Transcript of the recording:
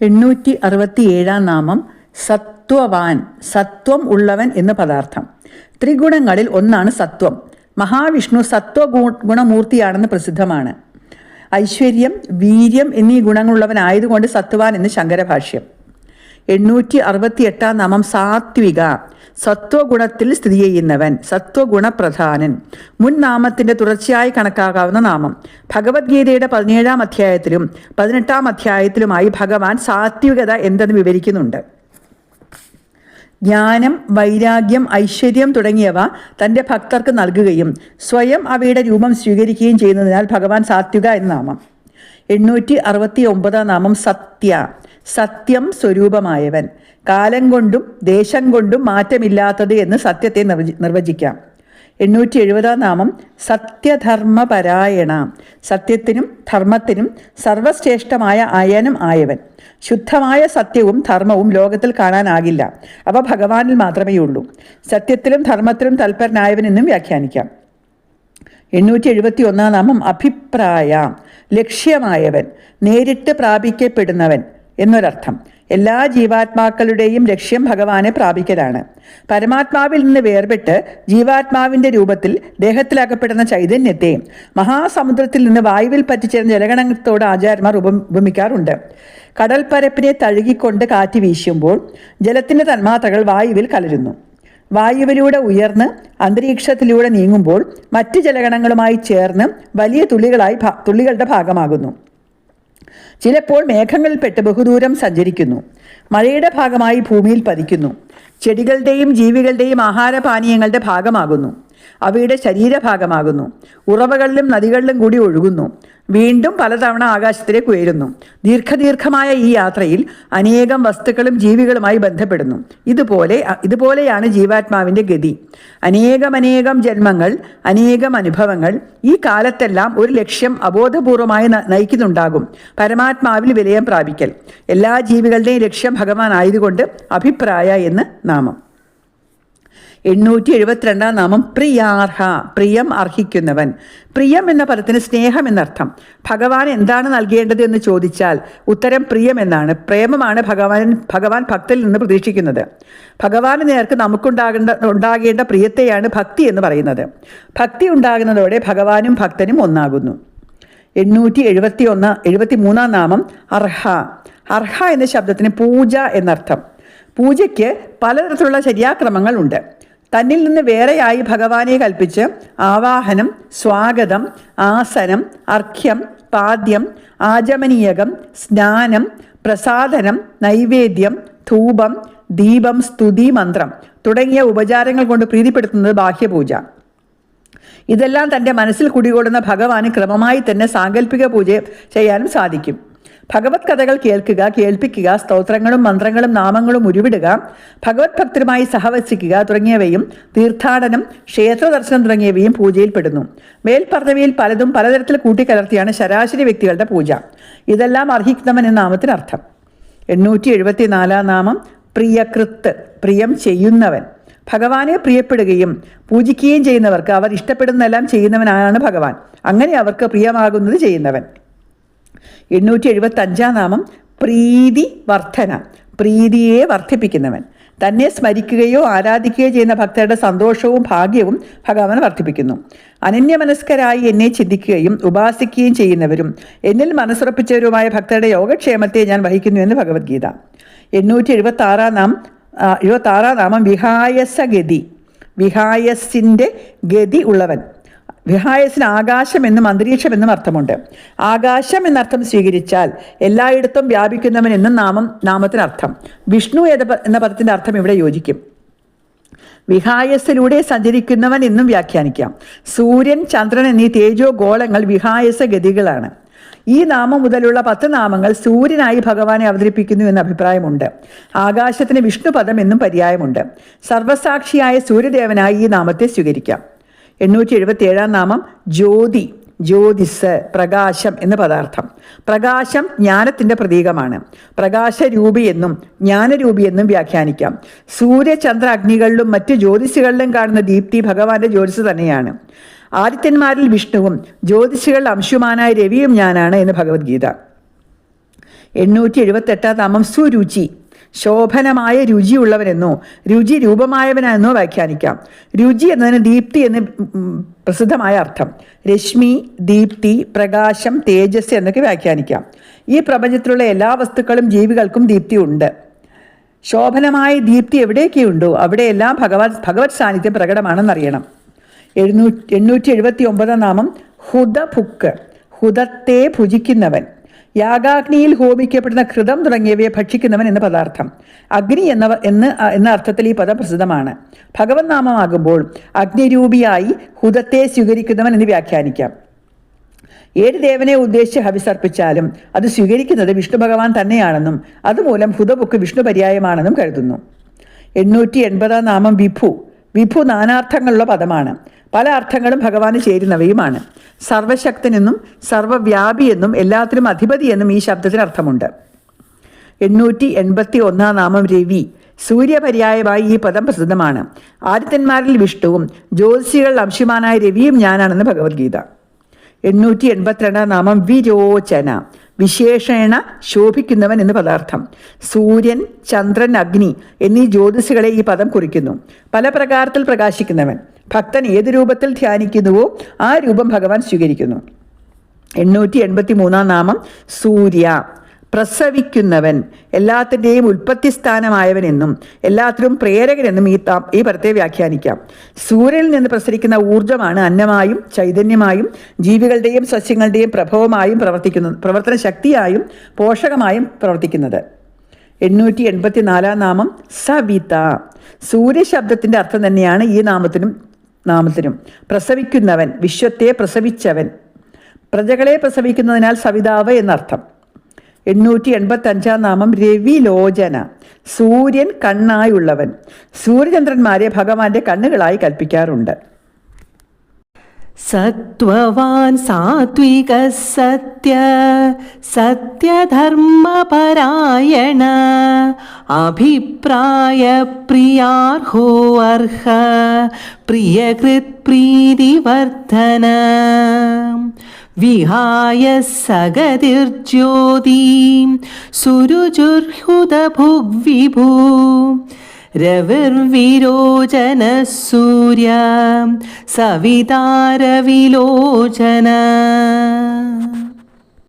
എണ്ണൂറ്റി അറുപത്തി ഏഴാം നാമം സത്വവാൻ സത്വം ഉള്ളവൻ എന്ന് പദാർത്ഥം. ത്രിഗുണങ്ങളിൽ ഒന്നാണ് സത്വം. മഹാവിഷ്ണു സത്വ ഗു- ഗുണമൂർത്തിയാണെന്ന് പ്രസിദ്ധമാണ്. ഐശ്വര്യം വീര്യം എന്നീ ഗുണങ്ങളുള്ളവനായതുകൊണ്ട് സത്വാൻ എന്ന് ശങ്കരഭാഷ്യം. എണ്ണൂറ്റി അറുപത്തി എട്ടാം നാമം സാത്വിക. സത്വഗുണത്തിൽ സ്ഥിതി ചെയ്യുന്നവൻ സത്വഗുണപ്രധാനൻ. മുൻ നാമത്തിന്റെ തുടർച്ചയായി കണക്കാക്കാവുന്ന നാമം. ഭഗവത്ഗീതയുടെ പതിനേഴാം അധ്യായത്തിലും പതിനെട്ടാം അധ്യായത്തിലുമായി ഭഗവാൻ സാത്വികത എന്തെന്ന് വിവരിക്കുന്നുണ്ട്. ജ്ഞാനം വൈരാഗ്യം ഐശ്വര്യം തുടങ്ങിയവ തന്റെ ഭക്തർക്ക് നൽകുകയും സ്വയം അവയുടെ രൂപം സ്വീകരിക്കുകയും ചെയ്യുന്നതിനാൽ ഭഗവാൻ സാത്വിക എന്ന നാമം. എണ്ണൂറ്റി അറുപത്തി ഒമ്പതാം നാമം സത്യ. സത്യം സ്വരൂപമായവൻ. കാലം കൊണ്ടും ദേശം കൊണ്ടും മാറ്റമില്ലാത്തത് എന്ന് സത്യത്തെ നിർവചി- നിർവചിക്കാം. എണ്ണൂറ്റി എഴുപതാം നാമം സത്യധർമ്മപരായണ. സത്യത്തിനും ധർമ്മത്തിനും സർവശ്രേഷ്ഠമായ അയനും ആയവൻ. ശുദ്ധമായ സത്യവും ധർമ്മവും ലോകത്തിൽ കാണാനാകില്ല. അവ ഭഗവാനിൽ മാത്രമേ ഉള്ളൂ. സത്യത്തിലും ധർമ്മത്തിലും തൽപരനായവൻ എന്നും വ്യാഖ്യാനിക്കാം. എണ്ണൂറ്റി എഴുപത്തി ഒന്നാം നാമം അഭിപ്രായ. ലക്ഷ്യമായവൻ. നേരിട്ട് പ്രാപിക്കപ്പെടുന്നവൻ. എന്നൊരർത്ഥം. എല്ലാ ജീവാത്മാക്കളുടെയും ലക്ഷ്യം ഭഗവാനെ പ്രാപിക്കലാണ്. പരമാത്മാവിൽ നിന്ന് വേർപെട്ട് ജീവാത്മാവിന്റെ രൂപത്തിൽ ദേഹത്തിലകപ്പെടുന്ന ചൈതന്യത്തെ മഹാസമുദ്രത്തിൽ നിന്ന് വായുവിൽ പറ്റിച്ചേർന്ന ജലഗണത്തോട് ആചാര്യന്മാർ ഉപം ഉപമിക്കാറുണ്ട്. കടൽപ്പരപ്പിനെ തഴുകിക്കൊണ്ട് കാറ്റ് വീശുമ്പോൾ ജലത്തിന്റെ തന്മാത്രകൾ വായുവിൽ കലരുന്നു. വായുവിലൂടെ ഉയർന്ന് അന്തരീക്ഷത്തിലൂടെ നീങ്ങുമ്പോൾ മറ്റ് ജലഗണങ്ങളുമായി ചേർന്ന് വലിയ തുള്ളികളായി തുള്ളികളുടെ ഭാഗമാകുന്നു. ചിലപ്പോൾ മേഘങ്ങളിൽപ്പെട്ട് ബഹുദൂരം സഞ്ചരിക്കുന്നു. മഴയുടെ ഭാഗമായി ഭൂമിയിൽ പതിക്കുന്നു. ചെടികളുടെയും ജീവികളുടെയും ആഹാരപാനീയങ്ങളുടെ ഭാഗമാകുന്നു. അവയുടെ ശരീരഭാഗമാകുന്നു. ഉറവകളിലും നദികളിലും കൂടി ഒഴുകുന്നു. വീണ്ടും പലതവണ ആകാശത്തിലേക്ക് ഉയരുന്നു. ദീർഘദീർഘമായ ഈ യാത്രയിൽ അനേകം വസ്തുക്കളും ജീവികളുമായി ബന്ധപ്പെടുന്നു. ഇതുപോലെ ഇതുപോലെയാണ് ജീവാത്മാവിന്റെ ഗതി. അനേകമനേകം ജന്മങ്ങൾ അനേകം അനുഭവങ്ങൾ ഈ കാലത്തെല്ലാം ഒരു ലക്ഷ്യം അബോധപൂർവമായി നയിക്കുന്നുണ്ടാകും. പരമാത്മാവിൽ വിലയം പ്രാപിക്കൽ. എല്ലാ ജീവികളുടെയും ലക്ഷ്യം ഭഗവാൻ ആയതുകൊണ്ട് അഭിപ്രായ എന്ന് നാമം. എണ്ണൂറ്റി എഴുപത്തിരണ്ടാം നാമം പ്രിയാർഹ പ്രിയം അർഹിക്കുന്നവൻ. പ്രിയം എന്ന പദത്തിന് സ്നേഹം എന്നർത്ഥം. ഭഗവാൻ എന്താണ് നൽകേണ്ടത് എന്ന് ചോദിച്ചാൽ ഉത്തരം പ്രിയം എന്നാണ്. പ്രേമമാണ് ഭഗവാൻ ഭഗവാൻ ഭക്തിൽ നിന്ന് പ്രതീക്ഷിക്കുന്നത്. ഭഗവാന് നേർക്ക് നമുക്കുണ്ടാകേണ്ട ഉണ്ടാകേണ്ട പ്രിയത്തെയാണ് ഭക്തി എന്ന് പറയുന്നത്. ഭക്തി ഉണ്ടാകുന്നതോടെ ഭഗവാനും ഭക്തനും ഒന്നാകുന്നു. എണ്ണൂറ്റി എഴുപത്തി ഒന്ന് എഴുപത്തി മൂന്നാം നാമം അർഹ. അർഹ എന്ന ശബ്ദത്തിന് പൂജ എന്നർത്ഥം. പൂജയ്ക്ക് പലതരത്തിലുള്ള ശരിയാക്രമങ്ങൾ ഉണ്ട്. തന്നിൽ നിന്ന് വേറെയായി ഭഗവാനെ കൽപ്പിച്ച് ആവാഹനം സ്വാഗതം ആസനം അർഘ്യം പാദ്യം ആചമനീയകം സ്നാനം പ്രസാദനം നൈവേദ്യം ധൂപം ദീപം സ്തുതി മന്ത്രം തുടങ്ങിയ ഉപചാരങ്ങൾ കൊണ്ട് പ്രീതിപ്പെടുത്തുന്നത് ബാഹ്യപൂജ. ഇതെല്ലാം തന്റെ മനസ്സിൽ കുടികൊള്ളുന്ന ഭഗവാന് ക്രമമായി തന്നെ സാങ്കല്പിക പൂജ ചെയ്യാനും സാധിക്കും. ഭഗവത് കഥകൾ കേൾക്കുക കേൾപ്പിക്കുക സ്തോത്രങ്ങളും മന്ത്രങ്ങളും നാമങ്ങളും ഉരുവിടുക ഭഗവത് ഭക്തരുമായി സഹവസിക്കുക തുടങ്ങിയവയും തീർത്ഥാടനം ക്ഷേത്ര ദർശനം തുടങ്ങിയവയും പൂജയിൽപ്പെടുന്നു. മേൽപ്പറഞ്ഞവയിൽ പലതും പലതരത്തിൽ കൂട്ടിക്കലർത്തിയാണ് ശരാശരി വ്യക്തികളുടെ പൂജ. ഇതെല്ലാം അർഹിക്കുന്നവൻ എന്ന നാമത്തിനർത്ഥം എണ്ണൂറ്റി എഴുപത്തി നാലാം നാമം പ്രിയകൃത്ത് പ്രിയം ചെയ്യുന്നവൻ. ഭഗവാനെ പ്രിയപ്പെടുകയും പൂജിക്കുകയും ചെയ്യുന്നവർക്ക് അവർ ഇഷ്ടപ്പെടുന്നതെല്ലാം ചെയ്യുന്നവനാണ് ഭഗവാൻ. അങ്ങനെ അവർക്ക് പ്രിയമാകുന്നത് ചെയ്യുന്നവൻ. എണ്ണൂറ്റി എഴുപത്തി അഞ്ചാം നാമം പ്രീതി വർധന പ്രീതിയെ വർദ്ധിപ്പിക്കുന്നവൻ. തന്നെ സ്മരിക്കുകയോ ആരാധിക്കുകയോ ചെയ്യുന്ന ഭക്തരുടെ സന്തോഷവും ഭാഗ്യവും ഭഗവാൻ വർദ്ധിപ്പിക്കുന്നു. അനന്യമനസ്കരായി എന്നെ ചിന്തിക്കുകയും ഉപാസിക്കുകയും ചെയ്യുന്നവരും എന്നിൽ മനസ്സുറപ്പിച്ചവരുമായ ഭക്തരുടെ യോഗക്ഷേമത്തെ ഞാൻ വഹിക്കുന്നു എന്ന് ഭഗവത്ഗീത. എണ്ണൂറ്റി എഴുപത്തി ആറാം നാം എഴുപത്തി ആറാം നാമം വിഹായസഗതി. വിഹായസിന്റെ ഗതി ഉള്ളവൻ. വിഹായസിന് ആകാശം എന്നും അന്തരീക്ഷം എന്നും അർത്ഥമുണ്ട്. ആകാശം എന്നർത്ഥം സ്വീകരിച്ചാൽ എല്ലായിടത്തും വ്യാപിക്കുന്നവൻ എന്നും നാമം നാമത്തിനർത്ഥം. വിഷ്ണു എന്ന പദത്തിന്റെ അർത്ഥം ഇവിടെ യോജിക്കും. വിഹായസിലൂടെ സഞ്ചരിക്കുന്നവൻ എന്നും വ്യാഖ്യാനിക്കാം. സൂര്യൻ ചന്ദ്രൻ എന്നീ തേജോ ഗോളങ്ങൾ വിഹായസ ഗതികളാണ് ഈ നാമം മുതലുള്ള പത്ത് നാമങ്ങൾ സൂര്യനായി ഭഗവാനെ അവതരിപ്പിക്കുന്നു എന്ന അഭിപ്രായമുണ്ട്. ആകാശത്തിന് വിഷ്ണുപദം എന്നും പര്യായമുണ്ട്. സർവസാക്ഷിയായ സൂര്യദേവനായി ഈ നാമത്തെ സ്വീകരിക്കാം. എണ്ണൂറ്റി എഴുപത്തി ഏഴാം നാമം ജ്യോതി ജ്യോതിസ് പ്രകാശം എന്ന പദാർത്ഥം. പ്രകാശം ജ്ഞാനത്തിന്റെ പ്രതീകമാണ്. പ്രകാശരൂപി എന്നും ജ്ഞാനരൂപി എന്നും വ്യാഖ്യാനിക്കാം. സൂര്യചന്ദ്ര അഗ്നികളിലും മറ്റ് ജ്യോതിസുകളിലും കാണുന്ന ദീപ്തി ഭഗവാന്റെ ജ്യോതിസ് തന്നെയാണ്. ആദിത്യന്മാരിൽ വിഷ്ണുവും ജ്യോതിഷികളിൽ അംശുമാനായ രവിയും ഞാനാണ് എന്ന് ഭഗവത്ഗീത. എണ്ണൂറ്റി എഴുപത്തെട്ടാം നാമം സുരുചി. ശോഭനമായ രുചിയുള്ളവനെന്നോ രുചി രൂപമായവനെന്നോ വ്യാഖ്യാനിക്കാം. രുചി എന്നതിന് ദീപ്തി എന്ന് പ്രസിദ്ധമായ അർത്ഥം. രശ്മി ദീപ്തി പ്രകാശം തേജസ് എന്നൊക്കെ വ്യാഖ്യാനിക്കാം. ഈ പ്രപഞ്ചത്തിലുള്ള എല്ലാ വസ്തുക്കളും ജീവികൾക്കും ദീപ്തി ഉണ്ട് ശോഭനമായ ദീപ്തി എവിടെയൊക്കെയുണ്ടോ അവിടെയെല്ലാം ഭഗവത് ഭഗവത് സാന്നിധ്യം പ്രകടമാണെന്നറിയണം. എഴുന്നൂറ്റി എണ്ണൂറ്റി എഴുപത്തി ഒമ്പതാം നാമം ഹുദഭുക്ക് ഹുദത്തെ ഭുജിക്കുന്നവൻ. യാഗാഗ്നിയിൽ ഹോമിക്കപ്പെടുന്ന ഘൃതം തുടങ്ങിയവയെ ഭക്ഷിക്കുന്നവൻ എന്ന പദാർത്ഥം. അഗ്നി എന്ന എന്ന് എന്ന അർത്ഥത്തിൽ ഈ പദം പ്രസിദ്ധമാണ്. ഭഗവത് നാമമാകുമ്പോൾ അഗ്നിരൂപിയായി ഹുതത്തെ സ്വീകരിക്കുന്നവൻ എന്ന് വ്യാഖ്യാനിക്കാം. ഏത് ദേവനെ ഉദ്ദേശിച്ച് ഹവിസർപ്പിച്ചാലും അത് സ്വീകരിക്കുന്നത് വിഷ്ണു ഭഗവാൻ തന്നെയാണെന്നും അതുമൂലം ഹുതബുക്ക് വിഷ്ണു പര്യായമാണെന്നും കരുതുന്നു. എണ്ണൂറ്റി എൺപതാം നാമം വിഭു. വിഭു നാനാർത്ഥങ്ങളുള്ള പദമാണ്. പല അർത്ഥങ്ങളും ഭഗവാന് ചേരുന്നവയുമാണ്. സർവശക്തനെന്നും സർവവ്യാപിയെന്നും എല്ലാത്തിനും അധിപതി എന്നും ഈ ശബ്ദത്തിന് അർത്ഥമുണ്ട്. എണ്ണൂറ്റി എൺപത്തി ഒന്നാം നാമം രവി. സൂര്യപര്യായമായി ഈ പദം പ്രസിദ്ധമാണ്. ആദിത്യന്മാരിൽ വിഷ്ണുവും ജ്യോതിഷികളിൽ അംശുമാനായ രവിയും ഞാനാണെന്ന് ഭഗവത്ഗീത. എണ്ണൂറ്റി എൺപത്തിരണ്ടാം നാമം വിരോചന. വിശേഷണ ശോഭിക്കുന്നവൻ എന്ന് പദാർത്ഥം. സൂര്യൻ ചന്ദ്രൻ അഗ്നി എന്നീ ജ്യോതിസുകളെ ഈ പദം കുറിക്കുന്നു. പല പ്രകാരത്തിൽ പ്രകാശിക്കുന്നവൻ. ഭക്തൻ ഏത് രൂപത്തിൽ ധ്യാനിക്കുന്നുവോ ആ രൂപം ഭഗവാൻ സ്വീകരിക്കുന്നു. എണ്ണൂറ്റി എൺപത്തി മൂന്നാം നാമം സൂര്യ. പ്രസവിക്കുന്നവൻ എല്ലാത്തിന്റെയും ഉൽപ്പത്തി സ്ഥാനമായവൻ എന്നും എല്ലാത്തിനും പ്രേരകനെന്നും ഈ ഈ പദത്തെ വ്യാഖ്യാനിക്കാം. സൂര്യനിൽ നിന്ന് പ്രസരിക്കുന്ന ഊർജമാണ് അന്നമായും ചൈതന്യമായും ജീവികളുടെയും സസ്യങ്ങളുടെയും പ്രഭവമായും പ്രവർത്തിക്കുന്നത് പ്രവർത്തന ശക്തിയായും പോഷകമായും പ്രവർത്തിക്കുന്നത്. എണ്ണൂറ്റി എൺപത്തി നാലാം നാമം സവിത. സൂര്യശബ്ദത്തിന്റെ അർത്ഥം തന്നെയാണ് ഈ നാമത്തിനും നാമത്തിനും. പ്രസവിക്കുന്നവൻ വിശ്വത്തെ പ്രസവിച്ചവൻ. പ്രജകളെ പ്രസവിക്കുന്നതിനാൽ സവിതാവ് എന്നർത്ഥം. എണ്ണൂറ്റി എൺപത്തഞ്ചാം നാമം രവിലോചന. സൂര്യൻ കണ്ണായുള്ളവൻ. സൂര്യചന്ദ്രന്മാരെ ഭഗവാന്റെ കണ്ണുകളായി കൽപ്പിക്കാറുണ്ട്. സത്വവാൻ സാത്വിക സത്യ സത്യധർമ്മപരായണ അഭിപ്രായ പ്രിയാർഹോ അർഹ പ്രിയകൃത് പ്രീതിവർദ്ധന വിഹായ സഗതിർജ്യോതിം സുരുചുർഹുതഭുഗ്വിഭൂ രവിർവിരോചന സൂര്യ സവിതാരവിലോചന.